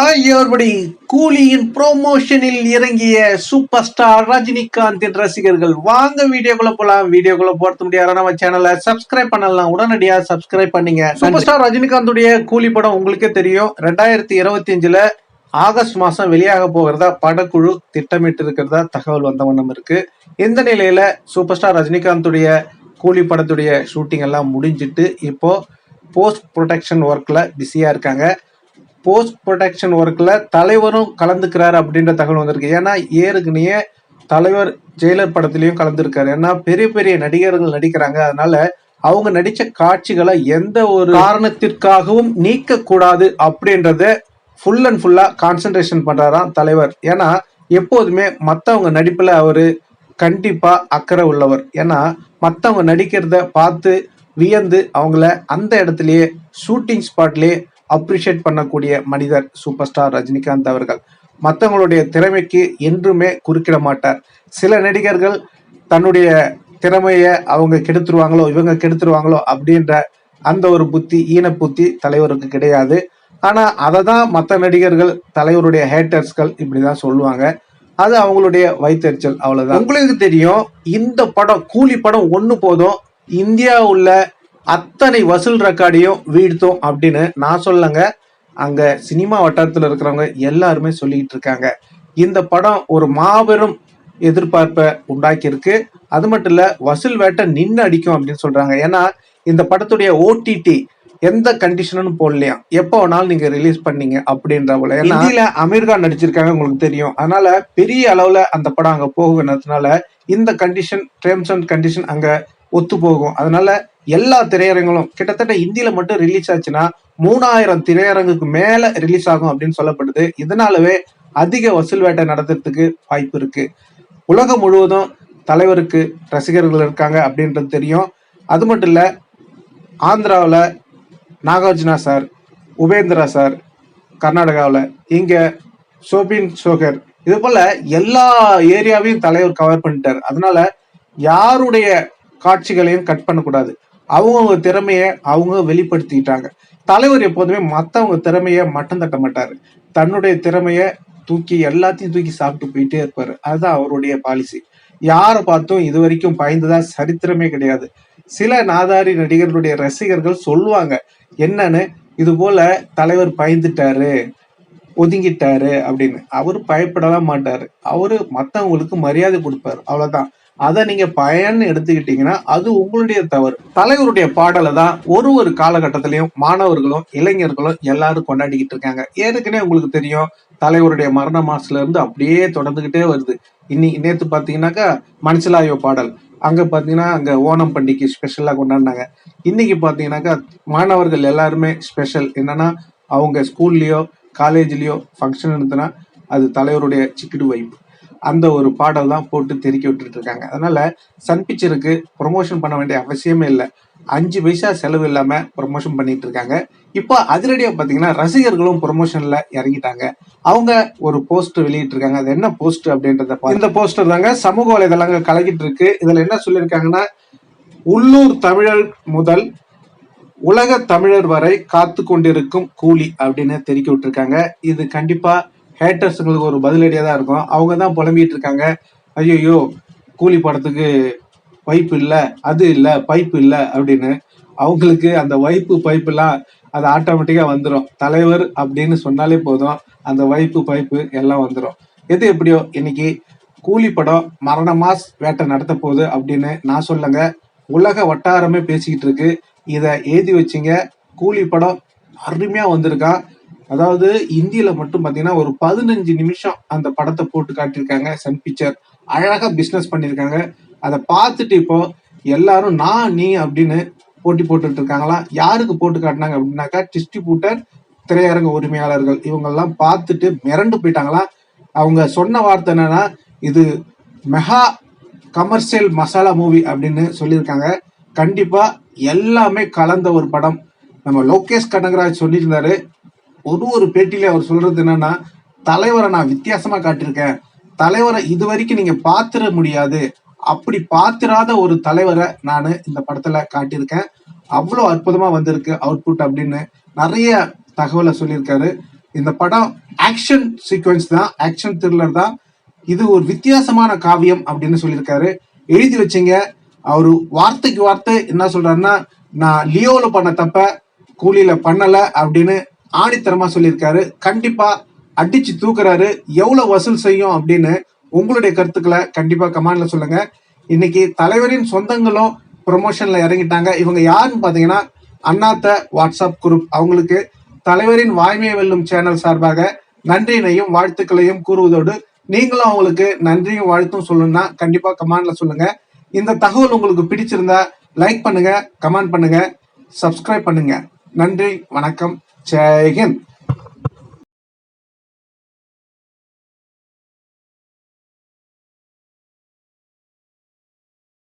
ஆகியோர்படி கூலியின் ப்ரோமோஷனில் இறங்கிய super star ரஜினிகாந்தின் ரசிகர்கள் வாங்க வீடியோக்குள்ள போலாம். வீடியோக்குள்ள போறது முடியாது. நம்ம சேனலை சப்ஸ்கிரைப் பண்ணலாம். உடனடியா சப்ஸ்கிரைப் பண்ணீங்க. சூப்பர் ஸ்டார் ரஜினிகாந்துடைய கூலி படம் உங்களுக்கே தெரியும். ரெண்டாயிரத்தி இருபத்தி அஞ்சுல ஆகஸ்ட் மாசம் வெளியாக போகிறதா படக்குழு திட்டமிட்டு இருக்கிறதா தகவல் வந்த வண்ணம் இருக்கு. இந்த நிலையில சூப்பர் ஸ்டார் ரஜினிகாந்துடைய கூலி படத்துடைய ஷூட்டிங் எல்லாம் முடிஞ்சிட்டு இப்போ போஸ்ட் ப்ரொடெக்ஷன் ஒர்க்ல பிஸியா இருக்காங்க. போஸ்ட் ப்ரொடெக்ஷன் ஒர்க்கில் தலைவரும் கலந்துக்கிறாரு அப்படின்ற தகவல் வந்திருக்கு. ஏன்னா ஏற்கனவே தலைவர் ஜெயிலர் படத்துலையும் கலந்துருக்காரு. ஏன்னா பெரிய பெரிய நடிகர்கள் நடிக்கிறாங்க. அதனால அவங்க நடித்த காட்சிகளை எந்த ஒரு காரணத்திற்காகவும் நீக்கக்கூடாது அப்படின்றத ஃபுல் அண்ட் ஃபுல்லாக கான்சென்ட்ரேஷன் பண்ணுறாராம் தலைவர். ஏன்னா எப்போதுமே மற்றவங்க நடிப்பில் அவர் கண்டிப்பாக அக்கறை உள்ளவர். ஏன்னா மற்றவங்க நடிக்கிறத பார்த்து வியந்து அவங்கள அந்த இடத்துலையே ஷூட்டிங் ஸ்பாட்லேயே அப்ரிஷியேட் பண்ணக்கூடிய மனிதர் சூப்பர் ஸ்டார் ரஜினிகாந்த் அவர்கள். மற்றவங்களுடைய திறமைக்கு என்றுமே குறுக்கிட மாட்டார். சில நடிகர்கள் தன்னுடைய திறமையை அவங்க கெடுத்துருவாங்களோ இவங்க கெடுத்துருவாங்களோ அப்படின்ற அந்த ஒரு புத்தி ஈன புத்தி தலைவருக்கு கிடையாது. ஆனால் அதை தான் மற்ற நடிகர்கள் தலைவருடைய ஹேட்டர்ஸ்கள் இப்படி தான் சொல்லுவாங்க. அது அவங்களுடைய வயிற்றுச்சல் அவ்வளோதான் உங்களுக்கு தெரியும் இந்த படம் கூலி படம் ஒன்று போதும். இந்தியா உள்ள அத்தனை வசூல் ரெக்கார்டையும் வீழ்த்தும் அப்படின்னு நான் சொல்லங்க அங்க சினிமா வட்டாரத்துல இருக்கிறவங்க எல்லாருமே சொல்லிட்டு இருக்காங்க. இந்த படம் ஒரு மாபெரும் எதிர்பார்ப்பை உண்டாக்கி இருக்கு அது மட்டும் இல்ல வசூல் வேட்டை நின்று அடிக்கும் அப்படின்னு சொல்றாங்க. ஏன்னா இந்த படத்துடைய ஓடிடி எந்த கண்டிஷனும் போடலையா. எப்போ வேணாலும் நீங்க ரிலீஸ் பண்ணீங்க அப்படின்ற போல. ஏன்னா இந்தியில அமீர்கான் நடிச்சிருக்காங்க உங்களுக்கு தெரியும். அதனால பெரிய அளவுல அந்த படம் அங்க போகுனதுனால இந்த கண்டிஷன் டேர்ம்ஸ் அண்ட் கண்டிஷன் அங்க ஒத்து போகும். அதனால எல்லா திரையரங்களும் கிட்டத்தட்ட இந்தியில மட்டும் ரிலீஸ் ஆச்சுன்னா மூணாயிரம் திரையரங்குக்கு மேல ரிலீஸ் ஆகும் அப்படின்னு சொல்லப்படுது. இதனாலவே அதிக வசூல் வேட்டை நடத்துறதுக்கு வாய்ப்பு இருக்கு. உலகம் முழுவதும் தலைவருக்கு ரசிகர்கள் இருக்காங்க அப்படின்றது தெரியும். அது மட்டும் இல்ல ஆந்திராவில் நாகார்ஜுனா சார் உபேந்திரா சார் கர்நாடகாவில் இங்க சோபின் சோகர் இது போல எல்லா ஏரியாவையும் தலைவர் கவர் பண்ணிட்டார். அதனால யாருடைய காட்சிகளையும் கட் பண்ணக்கூடாது. அவங்கவுங்க திறமைய அவங்க வெளிப்படுத்திக்கிட்டாங்க. தலைவர் எப்போதுமே மற்றவங்க திறமைய மட்டம் தட்ட மாட்டாரு. தன்னுடைய திறமைய தூக்கி எல்லாத்தையும் தூக்கி சாப்பிட்டு போயிட்டே இருப்பாரு. அதுதான் அவருடைய பாலிசி யாரை பார்த்தும் இது வரைக்கும் பயந்ததா சரித்திரமே கிடையாது. சில நாதாரி நடிகர்களுடைய ரசிகர்கள் சொல்லுவாங்க என்னன்னு? இது போல தலைவர் பயந்துட்டாரு ஒதுங்கிட்டாரு அப்படின்னு. அவரு பயப்படலாம் மாட்டாரு. அவரு மத்தவங்களுக்கு மரியாதை கொடுப்பாரு. அவ்வளவுதான். அதை நீங்க பயன்னு எடுத்துக்கிட்டீங்கன்னா அது உங்களுடைய தவறு. தலைவருடைய பாடலை தான் ஒரு ஒரு காலகட்டத்திலையும் மாணவர்களும் இளைஞர்களும் எல்லாரும் கொண்டாடிக்கிட்டு இருக்காங்க. ஏற்கனவே உங்களுக்கு தெரியும் தலைவருடைய மரண மாசத்துல இருந்து அப்படியே தொடர்ந்துகிட்டே வருது. இன்னைக்கு நேத்து பாத்தீங்கன்னாக்கா மனசிலாயோ பாடல். அங்க பாத்தீங்கன்னா அங்க ஓணம் பண்டிகை ஸ்பெஷலா கொண்டாடினாங்க. இன்னைக்கு பாத்தீங்கன்னாக்கா மாணவர்கள் எல்லாருமே ஸ்பெஷல் என்னன்னா அவங்க ஸ்கூல்லயோ காலேஜ்லயோ ஃபங்க்ஷன் இருந்ததுன்னா அது தலைவருடைய சிக்கிடு வைப்பு. அந்த ஒரு பாடல் தான் போட்டு தெருக்கி விட்டுட்டு இருக்காங்க. அதனால சன் பிக்சருக்கு ப்ரொமோஷன் பண்ண வேண்டிய அவசியமே இல்லை. அஞ்சு பைசா செலவு இல்லாம ப்ரொமோஷன் பண்ணிட்டு இருக்காங்க. இப்போ அதிரடியா பாத்தீங்கன்னா ரசிகர்களும் ப்ரொமோஷன்ல இறங்கிட்டாங்க. அவங்க ஒரு போஸ்ட் வெளியிட்டு இருக்காங்க. அது என்ன போஸ்ட் அப்படின்றத இந்த போஸ்டர் தாங்க சமூக வலைதளங்கள் கலக்கிட்டு இருக்கு. இதுல என்ன சொல்லியிருக்காங்கன்னா உள்ளூர் தமிழர் முதல் உலக தமிழர் வரை காத்து கொண்டிருக்கும் கூலி அப்படின்னு தெரிவிக்க விட்டுருக்காங்க. இது கண்டிப்பா ஹேட்டர்ஸுங்களுக்கு ஒரு பதிலடியாக தான் இருக்கும். அவங்க தான் புலம்பிட்டு இருக்காங்க ஐயோ கூலி படத்துக்கு பைப் இல்லை அது இல்லை பைப்பு இல்லை அப்படின்னு அவங்களுக்கு அந்த வைப்பு பைப்புலாம் அது ஆட்டோமேட்டிக்காக வந்துடும் தலைவர் அப்படின்னு சொன்னாலே போதும் அந்த வைப்பு பைப்பு எல்லாம் வந்துடும் எது எப்படியோ இன்னைக்கு கூலி படம் மரண மாஸ் வேட்டை நடத்த போகுது அப்படின்னு நான் சொல்லுங்க. உலக வட்டாரமே பேசிக்கிட்டு இருக்கு. இதை எழுதி வச்சிங்க. கூலி படம் அருமையாக வந்திருக்கான் அதாவது இந்தியில மட்டும் பாத்தீங்கன்னா ஒரு பதினஞ்சு நிமிஷம் அந்த படத்தை போட்டு காட்டியிருக்காங்க சன் பிக்சர். அழகா பிசினஸ் பண்ணியிருக்காங்க. அதை பார்த்துட்டு இப்போ எல்லாரும் நான் நீ அப்படின்னு போட்டி போட்டுட்டு இருக்காங்களா? யாருக்கு போட்டு காட்டினாங்க அப்படின்னாக்கா டிஸ்ட்ரிபியூட்டர் திரையரங்க உரிமையாளர்கள். இவங்க எல்லாம் பார்த்துட்டு மிரண்டு போயிட்டாங்களா? அவங்க சொன்ன வார்த்தை என்னன்னா இது மெகா கமர்ஷியல் மசாலா மூவி அப்படின்னு சொல்லியிருக்காங்க. கண்டிப்பா எல்லாமே கலந்த ஒரு படம். நம்ம லோகேஷ் கனகராஜ் சொல்லியிருந்தாரு ஒரு ஒரு பேட்டியில அவர் சொல்றது என்னன்னா தலைவரை நான் வித்தியாசமா காட்டியிருக்கேன். தலைவரை இது வரைக்கும் நீங்க பாத்திர முடியாது. அப்படி பாத்திராத ஒரு தலைவரை நான் இந்த படத்துல காட்டியிருக்கேன். அவ்வளோ அற்புதமா வந்திருக்கு அவுட்புட் அப்படின்னு நிறைய தகவலை சொல்லியிருக்காரு. இந்த படம் ஆக்ஷன் சீக்வன்ஸ் தான் ஆக்ஷன் த்ரில்லர் தான். இது ஒரு வித்தியாசமான காவியம் அப்படின்னு சொல்லியிருக்காரு. எழுதி வச்சீங்க. அவரு வார்த்தைக்கு வார்த்தை என்ன சொல்றாருன்னா நான் லியோவில் பண்ண தப்ப கூலியில பண்ணல அப்படின்னு ஆணித்தரமா சொல்லியிருக்காரு. கண்டிப்பா அடிச்சு தூக்குறாரு. எவ்வளவு வசூல் செய்யும் அப்படின்னு உங்களுடைய கருத்துக்களை கண்டிப்பா கமெண்ட்ல சொல்லுங்க. இன்னைக்கு தலைவரின் சொந்தங்களும் ப்ரொமோஷன்ல இறங்கிட்டாங்க. இவங்க யாருன்னு பாத்தீங்கன்னா அண்ணாத்த வாட்ஸ்அப் குரூப் அவங்களுக்கு தலைவரின் வாய்மை வெல்லும் சேனல் சார்பாக நன்றியினையும் வாழ்த்துக்களையும் கூறுவதோடு நீங்களும் அவங்களுக்கு நன்றியும் வாழ்த்தும் சொல்லணும்னா கண்டிப்பா கமெண்ட்ல சொல்லுங்க. இந்த தகவல் உங்களுக்கு பிடிச்சிருந்தா லைக் பண்ணுங்க கமெண்ட் பண்ணுங்க சப்ஸ்கிரைப் பண்ணுங்க. நன்றி வணக்கம். जय हिंद